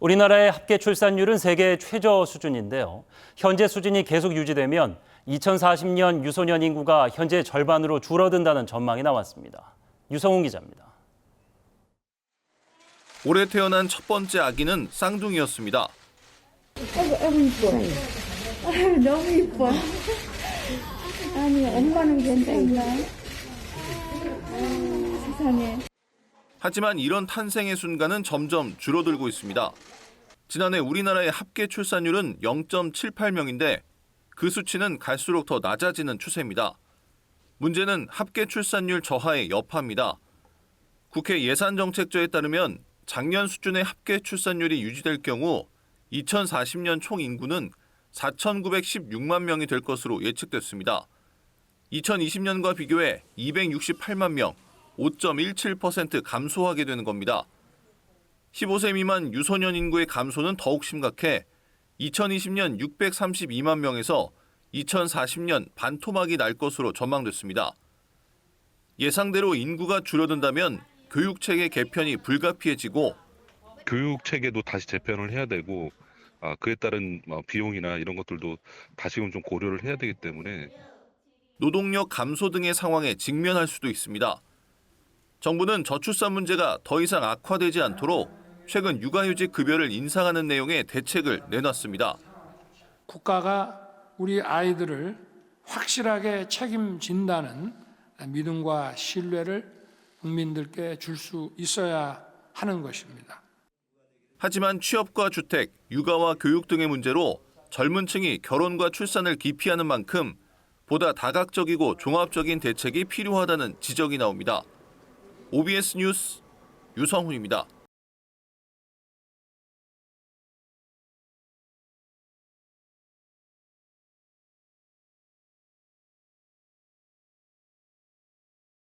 우리나라의 합계 출산율은 세계 최저 수준인데요. 현재 수준이 계속 유지되면 2040년 유소년 인구가 현재 절반으로 줄어든다는 전망이 나왔습니다. 유성훈 기자입니다. 올해 태어난 첫 번째 아기는 쌍둥이였습니다. 아이고, 아이고 이뻐. 아유, 너무 이뻐. 아니, 엄마는 괜찮나? 아유, 세상에. 하지만 이런 탄생의 순간은 점점 줄어들고 있습니다. 지난해 우리나라의 합계 출산율은 0.78명인데 그 수치는 갈수록 더 낮아지는 추세입니다. 문제는 합계 출산율 저하의 여파입니다. 국회 예산정책처에 따르면 작년 수준의 합계 출산율이 유지될 경우 2040년 총 인구는 4,916만 명이 될 것으로 예측됐습니다. 2020년과 비교해 268만 명, 5.17% 감소하게 되는 겁니다. 15세 미만 유소년 인구의 감소는 더욱 심각해 2020년 632만 명에서 2040년 반토막이 날 것으로 전망됐습니다. 예상대로 인구가 줄어든다면 교육 체계 개편이 불가피해지고 교육 체계도 다시 재편을 해야 되고 아, 그에 따른 뭐 비용이나 이런 것들도 다시금 좀 고려를 해야 되기 때문에 노동력 감소 등의 상황에 직면할 수도 있습니다. 정부는 저출산 문제가 더 이상 악화되지 않도록 최근 육아휴직 급여를 인상하는 내용의 대책을 내놨습니다. 국가가 우리 아이들을 확실하게 책임진다는 믿음과 신뢰를 국민들께 줄 수 있어야 하는 것입니다. 하지만 취업과 주택, 육아와 교육 등의 문제로 젊은 층이 결혼과 출산을 기피하는 만큼 보다 다각적이고 종합적인 대책이 필요하다는 지적이 나옵니다. OBS 뉴스 유성훈입니다.